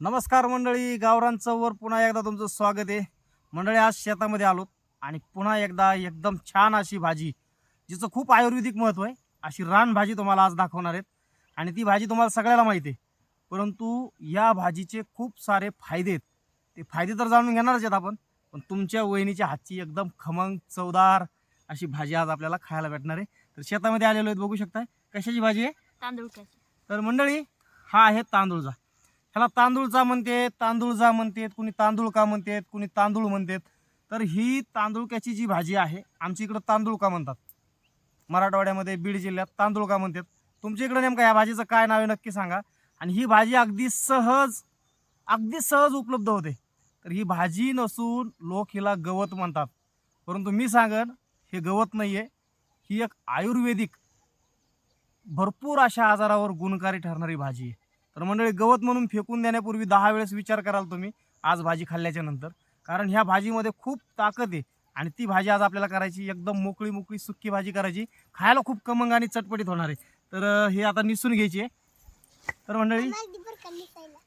नमस्कार मंडळी गावरान चौवर पुन्हा एकदा तुमचं स्वागत आहे. मंडळी आज शेतामध्ये आलो आणि पुन्हा एकदा एकदम छान अशी भाजी जिचं खूप आयुर्वेदिक महत्त्व आहे. अशी रान भाजी तुम्हाला आज दाखवणार आहेत. आणि ती भाजी तुम्हाला सगळ्याला माहिती आहे. परंतु या भाजीचे खूप सारे फायदे आहेत. ते फायदे तर जाणून घेणारच आहेत आपण पण तुमच्या वहिनीच्या हातची एकदम खमंग चवदार अशी भाजी आज आपल्याला खायला भेटणार आहे. तर शेतामध्ये आलेलो आहेत बघू शकताय. कशाची भाजी आहे? तांदूळक्याची. तर मंडळी हा आहे तांदूळचा. ह्याला तांदूळचा म्हणते तांदूळजा म्हणतात कुणी तांदूळ का म्हणतात कुणी तांदूळ म्हणतात. तर ही तांदुळक्याची जी भाजी आहे आमच्या इकडं तांदूळ का म्हणतात? मराठवाड्यामध्ये बीड जिल्ह्यात तांदूळ का म्हणतात? तुमच्या इकडं नेमकं या भाजीचं काय नाव आहे नक्की सांगा. आणि ही भाजी अगदी सहज अगदी सहज उपलब्ध होते. तर ही भाजी नसून लोक हिला गवत म्हणतात. परंतु मी सांगन हे गवत नाही आहे ही एक आयुर्वेदिक भरपूर अशा आजारावर गुणकारी ठरणारी भाजी आहे. तर मंडळी गवत म्हणून फेकून देण्यापूर्वी दहा वेळेस विचार कराल तुम्ही आज भाजी खाल्ल्याच्या नंतर. कारण ह्या भाजीमध्ये खूप ताकद आहे आणि ती भाजी आज आपल्याला करायची एकदम मोकळी मोकळी सुक्की भाजी करायची. खायला खूप कमंग आणि चटपटीत होणार आहे. तर हे आता निसून घ्यायची. आहे तर मंडळी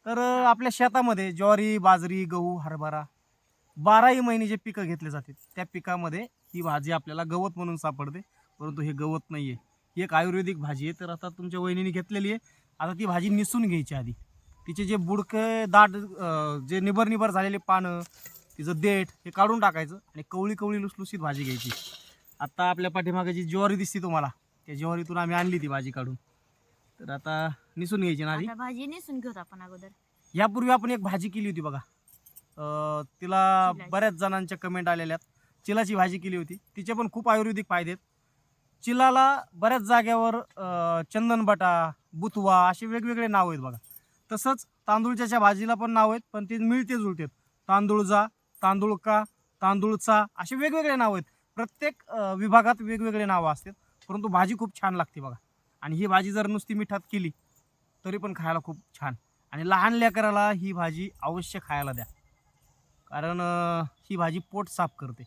तर आपल्या शेतामध्ये ज्वारी बाजरी गहू हरभरा बाराही महिने जे पिकं घेतले जाते त्या पिकामध्ये ही भाजी आपल्याला गवत म्हणून सापडते. परंतु हे गवत नाही आहे ही एक आयुर्वेदिक भाजी आहे. तर आता तुमच्या वहिनीने घेतलेली आहे. आता ती भाजी निसून घ्यायची आधी. तिचे जे बुडके दाट जे निबर निबर झालेले पानं तिचं देठ हे काढून टाकायचं आणि कवळी कवळी लुसलुसीत भाजी घ्यायची. आता आपल्या पाठीमागे जी ज्वारी दिसते तुम्हाला त्या ज्वारीतून आम्ही आणली ती भाजी काढून. तर आता निसून घ्यायची ना आधी. आता भाजी नेसून घेऊ आपण अगोदर. यापूर्वी आपण एक भाजी केली होती बघा. अं, तिला चिलाची. बऱ्याच जणांच्या कमेंट आलेल्या आहेत. चिलाची भाजी केली होती. तिचे पण खूप आयुर्वेदिक फायदे आहेत. चिलाला बऱ्याच जाग्यावर चंदनबटा बुतवा असे वेगवेगळे नाव आहेत बघा. तसंच तांदूळच्या भाजीला पण नाव आहेत पण ते मिळते जुळतेत तांदूळजा तांदूळका तांदूळचा असे वेगवेगळे नाव आहेत. प्रत्येक विभागात वेगवेगळे नावं असतात. परंतु भाजी खूप छान लागते बघा. आणि ही भाजी जर नुसती मिठात केली तरी पण खायला खूप छान. आणि लहान लेकराला ही भाजी अवश्य खायला द्या. कारण ही भाजी पोट साफ करते.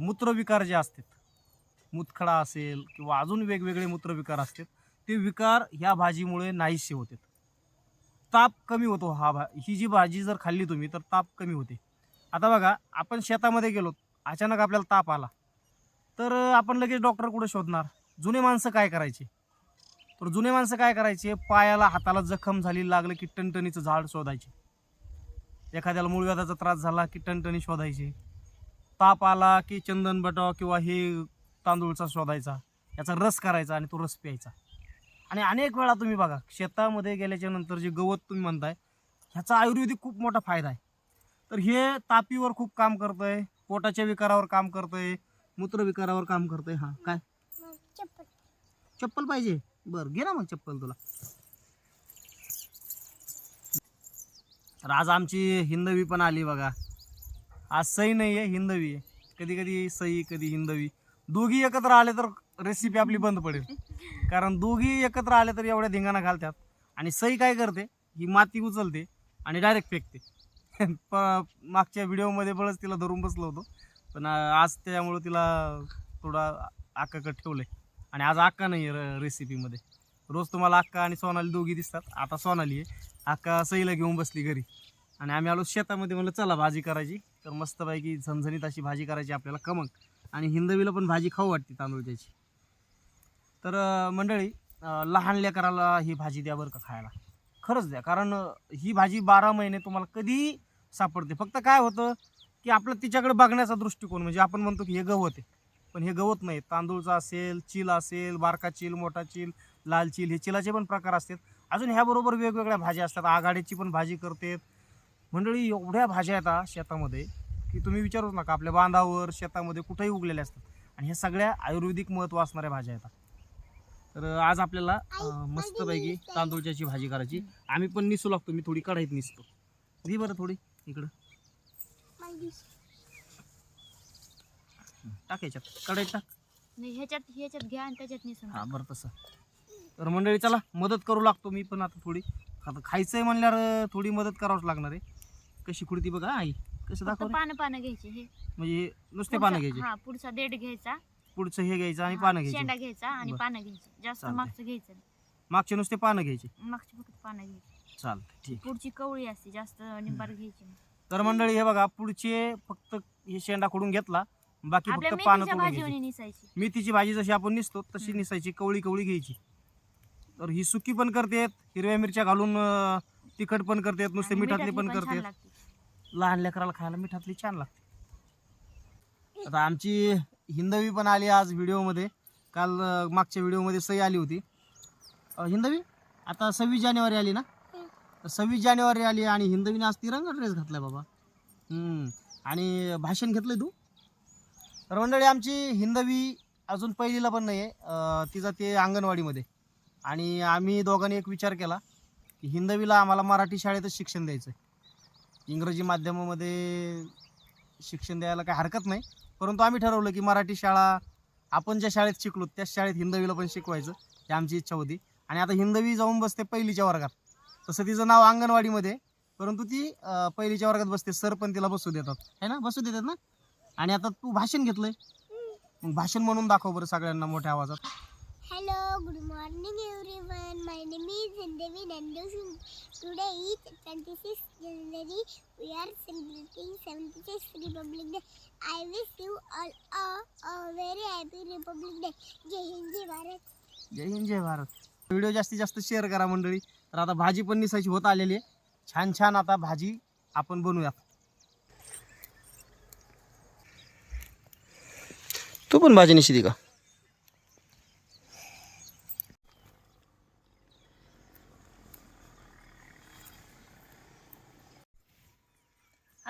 मूत्रविकार जे असतात मुतखडा असेल किंवा अजून वेगवेगळे मूत्रविकार असतात ते विकार ह्या भाजीमुळे नाहीसे होतात ताप कमी होतो हा भा ही जी भाजी जर खाल्ली तुम्ही तर ताप कमी होते. आता बघा आपण शेतामध्ये गेलो अचानक आपल्याला ताप आला. तर आपण लगेच डॉक्टर कुठे शोधणार? जुने माणसं काय करायचे? तर जुने माणसं काय करायचे? पायाला हाताला जखम झाली लागलं की टणटणीचं झाड शोधायचे. एखाद्याला मूळव्याधाचा त्रास झाला की टणटणी शोधायचे. ताप आला की चंदन बटाव किंवा हे तांदूळचा शोधायचा याचा रस करायचा आणि तो रस प्यायचा. आणि अनेक वेळा तुम्ही बघा शेतामध्ये गेल्याच्यानंतर जे गवत तुम्ही म्हणताय ह्याचा आयुर्वेदिक खूप मोठा फायदा आहे. तर हे तापीवर खूप काम करतंय पोटाच्या विकारावर काम करतंय मूत्रविकारावर काम करतंय. हां काय? चप्पल पाहिजे. बरं घे ना मग चप्पल तुला. तर आज आमची हिंदवी पण आली बघा. आज सई नाही आहे हिंदवी आहे. कधी कधी सई कधी हिंदवी. दोघी एकत्र आले तर रेसिपी आपली बंद पडेल. कारण दोघी एकत्र आले तर एवढ्या धिंगाणा घालतात. आणि सई काय करते? ही माती उचलते आणि डायरेक्ट फेकते. प मागच्या व्हिडिओमध्ये बळच तिला धरून बसलो होतो. पण आज त्यामुळं तिला थोडा आकाकडे ठेवलं आहे आणि आज अक्का नाही आहे रेसिपीमध्ये रोज तुम्हाला अक्का आणि सोनाली दोघी दिसतात. आता सोनाली आहे. अक्का सईला घेऊन बसली घरी. आणि आम्ही आलो शेतामध्ये म्हणलं चला भाजी करायची. तर मस्तपैकी झणझणीत अशी भाजी करायची आपल्याला कमक आणि हिंदवीला पण भाजी खाऊ वाटते तांदूळच्याची तर मंडळी लहान लेकराला ही भाजी द्या बरं का खायला. खरंच द्या कारण ही भाजी बारा महिने तुम्हाला कधी सापडते. फक्त काय होतं की आपलं तिच्याकडे बघण्याचा दृष्टिकोन म्हणजे आपण म्हणतो की हे गवत आहे. पण हे गवत नाही. तांदूळचा असेल चिल असेल बारका चिल मोठा चिल लाल चिल हे चिलाचे पण प्रकार असतात. अजून ह्याबरोबर वेगवेगळ्या भाज्या असतात. आघाडीची पण भाजी करतात. मंडळी एवढ्या भाज्या येतात शेतामध्ये की तुम्ही विचारूच नका आपल्या बांधावर शेतामध्ये कुठेही उगलेल्या असतात. आणि ह्या सगळ्या आयुर्वेदिक महत्त्व असणाऱ्या भाज्या येतात. तर आज आपल्याला अं, मस्तपैकी तांदूळच्याची भाजी करायची. आम्ही पण निसू लागतो मी थोडी कढाईत निसतो. दी बरं थोडी इकडं. टाक याच्यात कढईत टाक. नाही ह्याच्यात ह्याच्यात घ्या आणि त्याच्यात नेसून हा बरं तसं. तर मंडळी चला मदत करू लागतो मी पण आता थोडी. आता खायचंय म्हणल्यावर अं, थोडी मदत करावंच लागणार आहे. कशी खुडती बघा आई. कसं दाखव रे? पानं पानं घ्यायचे हे म्हणजे नुसते पानं पुढचा- घ्यायचे हा पुढचा देठ घ्यायचा पुढचं हे घ्यायचं आणि हा, पानं घ्यायचे शेंडा घ्यायचा आणि बरं. पानं घ्यायचे जास्त चालतंय. मागचं घ्यायचं नाही. मागचे नुसते पानं घ्यायचे मागची फक्त पानं घ्यायची चालतं ठीक पुढची कवळी असते जास्त निंबार घ्यायची नाही. तर मंडळी हे बघा पुढचे फक्त हे शेंडा खोडून घेतला बाकी आपल्या फक्त पानं मेथीच्या तोडून निसायची मेथीची भाजी जशी आपण निसतो तशी हम्म. निसायची कवळी कवळी घ्यायची तर ही सुकी पण करतेत हिरव्या मिरच्या घालून अं, तिखट पण करतेत नुसते आणि मिठातली मिठातली पण छान करतेत लागते. लहान लेकराला खायला मिठातली छान लागते. आता आमची हिंदवी पण आली आज व्हिडिओमध्ये. काल मागच्या व्हिडिओमध्ये सही आली होती. हिंदवी? आता सव्वीस जानेवारी आली ना? सव्वीस जानेवारी आली आणि हिंदवीने आज तिरंगा ड्रेस घातलाय बाबा. आणि भाषण घेतलंय तू? तर मंडळी आमची हिंदवी अजून पहिलीला पण नाही आहे तिचा ते अंगणवाडीमध्ये. आणि आम्ही दोघांनी एक विचार केला की हिंदवीला आम्हाला मराठी शाळेतच शिक्षण द्यायचं आहे इंग्रजी माध्यमामध्ये शिक्षण द्यायला काही हरकत नाही. परंतु आम्ही ठरवलं की मराठी शाळा आपण ज्या शाळेत शिकलो त्याच शाळेत हिंदवीला पण शिकवायचं ही आमची इच्छा होती. आणि आता हिंदवी जाऊन बसते पहिलीच्या वर्गात. तसं तिचं नाव अंगणवाडीमध्ये परंतु ती पहिलीच्या वर्गात बसते. सर पण तिला बसू देतात. है ना? बसू देतात ना? आणि आता तू भाषण घेतलंय. मग भाषण म्हणून दाखव बरं सगळ्यांना मोठ्या आवाजात. Hello, good morning everyone. My name is Hindevi Nandu Today is 26th January. We are celebrating 76th Republic Day. I wish you all a, a very happy Republic Day. जय हिंद जय भारत जय हिंद जय भारत व्हिडिओ जास्तीत जास्त शेअर करा मंडळी तर आता भाजी पण निसायची होत आलेली आहे छान छान आता भाजी आपण बनवूयात तू पण भाजी निशी का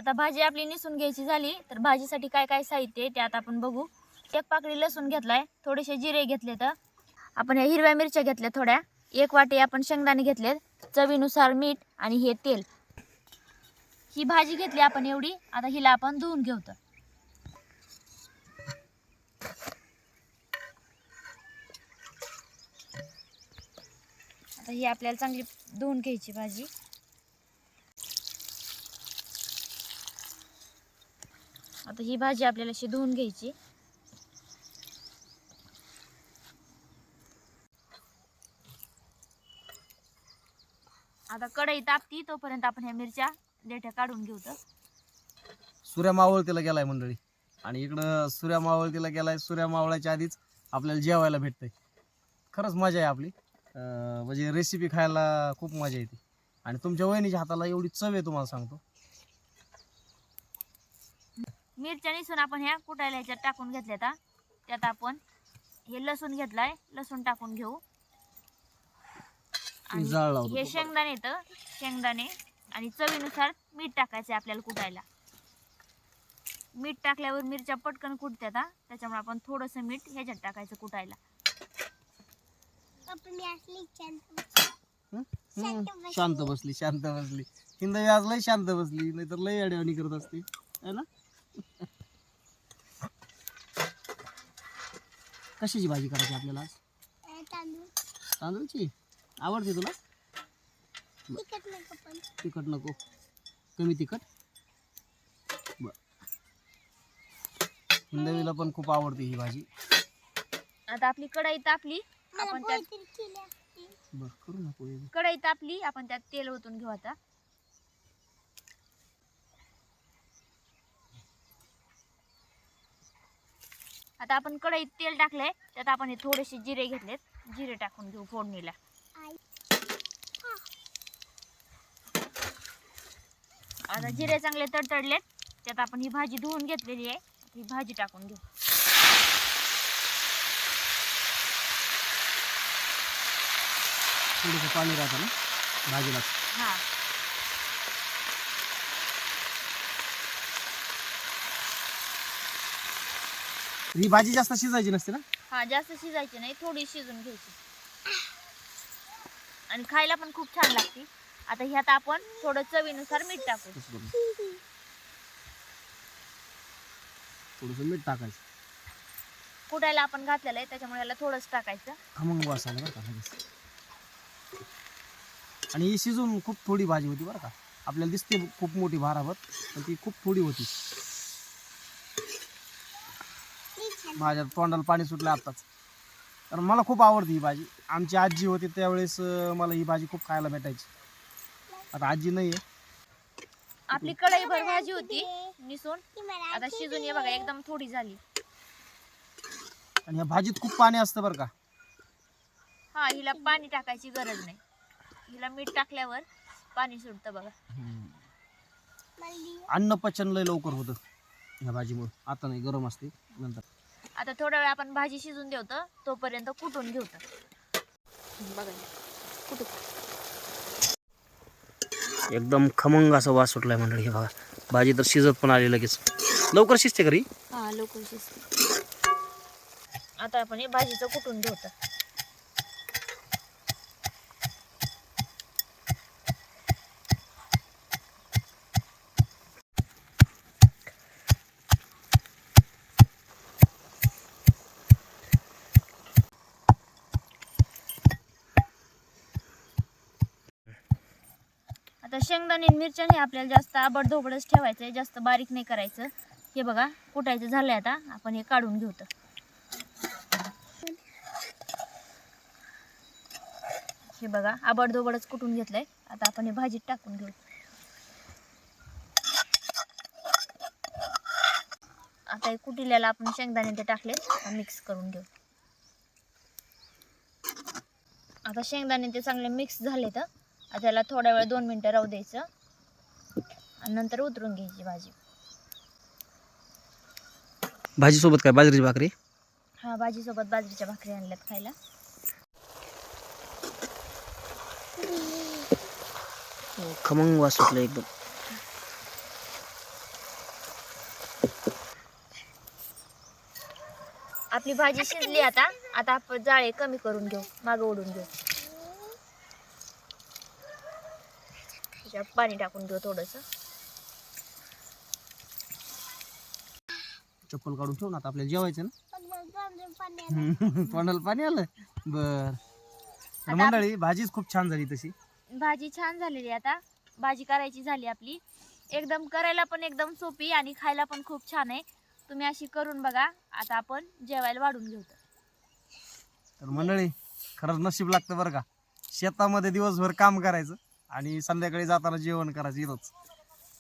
आता भाजी आपली निसून घ्यायची झाली तर भाजीसाठी काय काय साहित्य आहे ते आता आपण बघू. एक पाकळी लसूण घेतलाय थोडेसे जिरे घेतले तर आपण ह्या हिरव्या मिरच्या घेतल्या थोड्या. एक वाटी आपण शेंगदाणे घेतलेत चवीनुसार मीठ आणि हे तेल. ही भाजी घेतली आपण एवढी आता हिला आपण धुवून घेऊ तर आता ही आपल्याला चांगली धुवून घ्यायची भाजी. आता ही भाजी आपल्याला अशी धुवून घ्यायची. आता कढई तापती तोपर्यंत आपण ह्या मिरच्या देठ्या काढून घेऊ तर. सूर्या मावळतीला गेलाय मंडळी. आणि इकडं सूर्या मावळतीला गेलाय. सूर्या मावळाच्या आधीच आपल्याला जेवायला भेटतंय. खरंच मजा आहे आपली. अं, म्हणजे रेसिपी खायला खूप मजा येते. आणि तुमच्या वहिनीच्या हाताला एवढी चव आहे तुम्हाला सांगतो. मिरच्या निसून आपण ह्या कुटायला ह्याच्यात टाकून घेतल्यात हा. त्यात आपण हे लसूण घेतलाय लसूण टाकून घेऊ. आणि हे. शेंगदाणे येतं शेंगदाणे आणि चवीनुसार मीठ टाकायचं आहे आपल्याला कुटायला. मीठ टाकल्यावर मिरच्या पटकन कुटतात हा. त्याच्यामुळे आपण थोडंसं मीठ ह्याच्यात टाकायचं कुटायला. पप्पा मी असली शांत बसली. शांत बसली. शांत बसली हिंदवी आज लय शांत बसली नाहीतर लय अडवणी करत असते. है ना? कशाची भाजी करायची आपल्याला आज? तांदूळची? आवडते तुला? तिखट नको पण. तिखट नको. कमी तिखट? बर. हिंदवीला पण खूप आवडते ही भाजी. आता आपली कढई तापली. आपण त्यात. बर करू ना पोळी कढई तापली. आपण त्यात तेल ओतून घेऊ आता. आता आपण कढईत तेल टाकलंय त्यात आपण हे थोडेसे जिरे घेतलेत. जिरे टाकून घेऊ फोडणीला. आता जिरे चांगले तडतडलेत त्यात आपण ही भाजी धुवून घेतलेली आहे. ही भाजी टाकून घेऊ. थोडंसं पाणी राहतं ना भाजीला. हा. ही भाजी जास्त शिजायची नसते ना? हा जास्त शिजायची नाही थोडी शिजून घ्यायची. आणि खायला पण खूप छान लागते. आता ह्यात आपण थोडं चवीनुसार मीठ टाकू तसं थोडंसं मीठ टाकायचं. कुटायला आपण घातलेलं आहे त्याच्यामुळे याला थोडंच टाकायचं. खमंग वास आला बरं का लगेच. आणि ही शिजून खूप थोडी भाजी होती बरं का. आपल्याला दिसते खूप मोठी भाराभर पण ती खूप थोडी होती लई छान माझ्या तोंडाला पाणी सुटलं आत्ताच. कारण मला खूप आवडते ही भाजी. आमची आजी होती त्यावेळेस मला ही भाजी खूप खायला भेटायची. आता आजी नाही आहे आपली कढईभर भाजी होती निसून. आता शिजून ये बघा एकदम थोडी झाली. आणि ह्या भाजीत खूप पाणी असतं बरं का. हा हिला पाणी टाकायची गरज नाही. हिला मीठ टाकल्यावर पाणी सुटतं बघा. अन्न पचन लय लवकर होतं ह्या भाजीमुळे. आता नाही गरम असते नंतर. आता थोडा वेळ आपण भाजी शिजून देवतं तोपर्यंत कुटून घेवतं बघा कुठं एकदम खमंग असा वास सुटलाय मंडळी हे बघा. भाजी तर शिजत पण आली लगेच. लवकर शिजते घरी हा लवकर शिजते. आता आपण हे भाजीचं कुटून घेवतं आता शेंगदाणे मिरच्या हे आपल्याला जास्त आबडधोबडच ठेवायचं आहे जास्त बारीक नाही करायचं. हे बघा कुटायचं झालंय आता. आपण हे काढून घेऊ तर हे बघा आबड धोबडच कुटून घेतलंय. आता आपण हे भाजीत टाकून घेऊ. आता हे कुटिल्याला आपण शेंगदाणे ते टाकले मिक्स करून घेऊ. आता शेंगदाणे ते चांगले मिक्स झाले तर आता त्याला थोड्या वेळ दोन मिनटं राहू द्यायचं. आणि नंतर उतरून घ्यायची भाजी. भाजीसोबत काय? बाजरीची भाकरी? हा भाजीसोबत बाजरीच्या भाकरी आणल्यात खायला. खमंग वास सुटला एकदम. आपली भाजी शिजली आता. आता आपण जाळे कमी करून घेऊ. मागं ओढून घेऊ. त्याच्यात पाणी टाकून घेऊ थोडंसं. चप्पल काढून ठेवून आता आपल्याला जेवायचं ना. पण पाणी आलं. तोंडाला पाणी आलं? बर. तर मंडळी भाजीच खूप छान झाली तशी. भाजी छान झालेली आहे आता. भाजी करायची झाली आपली. एकदम करायला पण एकदम सोपी आणि खायला पण खूप छान आहे. तुम्ही अशी करून बघा. आता आपण जेवायला वाढून घेऊ. तर मंडळी खरंच नशीब लागतं बरं का. शेतामध्ये दिवसभर काम करायचं. आणि संध्याकाळी जाताना जेवण करायचं इथंच.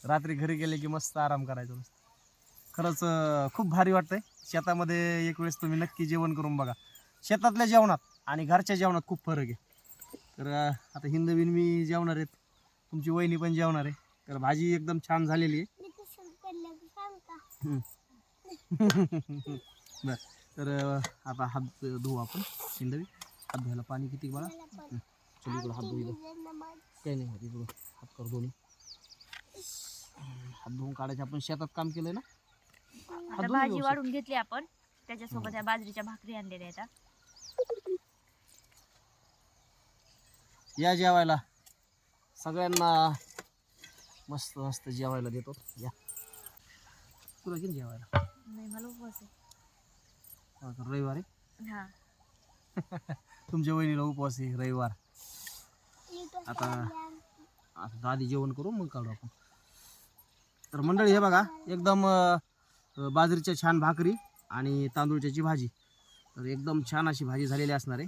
रात्री घरी गेले की मस्त आराम करायचा मस्त खरंच खूप भारी वाटतंय. शेतामध्ये एक वेळेस तुम्ही नक्की जेवण करून बघा. शेतातल्या जेवणात आणि घरच्या जेवणात खूप फरक आहे. तर आता हिंदवीन मी जेवणार आहेत. तुमची वहिनी पण जेवणार आहे. तर भाजी एकदम छान झालेली आहे. बर. तर आता हात धुवू आपण. हिंदवी हात धुवायला पाणी किती हम्म. चल हात नमाज काही नाही होत इकडं हात कर दोन्ही. हात धुवून काढायचे. आपण शेतात काम केलंय ना? आता धुवून भाजी व्यवस्थित. वाढून घेतली आपण. त्याच्यासोबत ह्या बाजरीच्या भाकरी आणलेल्या आहेत. या जेवायला. सगळ्यांना मस्त मस्त जेवायला देतो. या. तुला किती जेवायला? नाही मला उपवास आहे. हा तर रविवारी हा. तुमच्या वहिनीला उपवास आहे रविवार. आता आता आधी जेवण करू मग काढू आपण. तर मंडळी हे बघा एकदम बाजरीच्या छान भाकरी आणि तांदूळच्याची भाजी. तर एकदम छान अशी भाजी झालेली असणार आहे.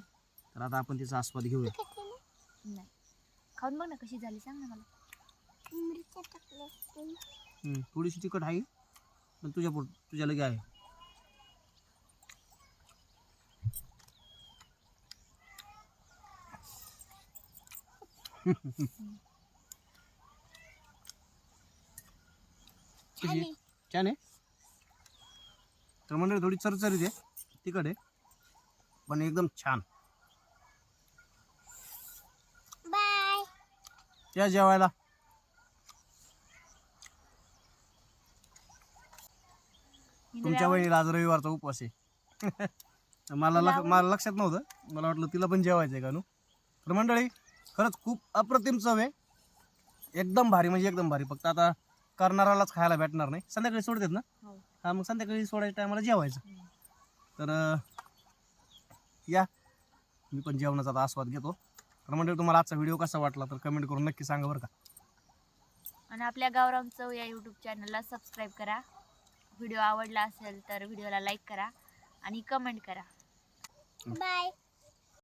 तर आता आपण तिचा आस्वाद घेऊया. खाऊन बघ ना कशी झाली सांग ना मला. थोडीशी तिखट आहे पण तुझ्या तुझ्या लगे आहे. कशी. छान आहे. तर मंडळी थोडी चरचरीत आहे. आहे पण एकदम छान. बाय. त्या जेवायला. तुमच्या वहिनीला आज रविवारचा उपवास आहे. मला मला लक्षात नव्हतं. मला वाटलं तिला पण जेवायचं आहे का नु? तर मंडळी खरंच खूप अप्रतिम चव आहे. एकदम भारी म्हणजे एकदम भारी. फक्त आता करणारालाच खायला भेटणार नाही. संध्याकाळी सोडतात ना? हो. हा मग संध्याकाळी सोडायच्या टायमाला जेवायचं. तर या. मी पण जेवणाचा आता आस्वाद घेतो. तर मंडळी तुम्हाला आजचा व्हिडिओ कसा वाटला तर कमेंट करून नक्की सांगा बरं का. आणि आपल्या गावराम चव या यूट्यूब चॅनलला सबस्क्राईब करा. व्हिडिओ आवडला असेल तर व्हिडिओला लाईक करा आणि कमेंट करा. बाय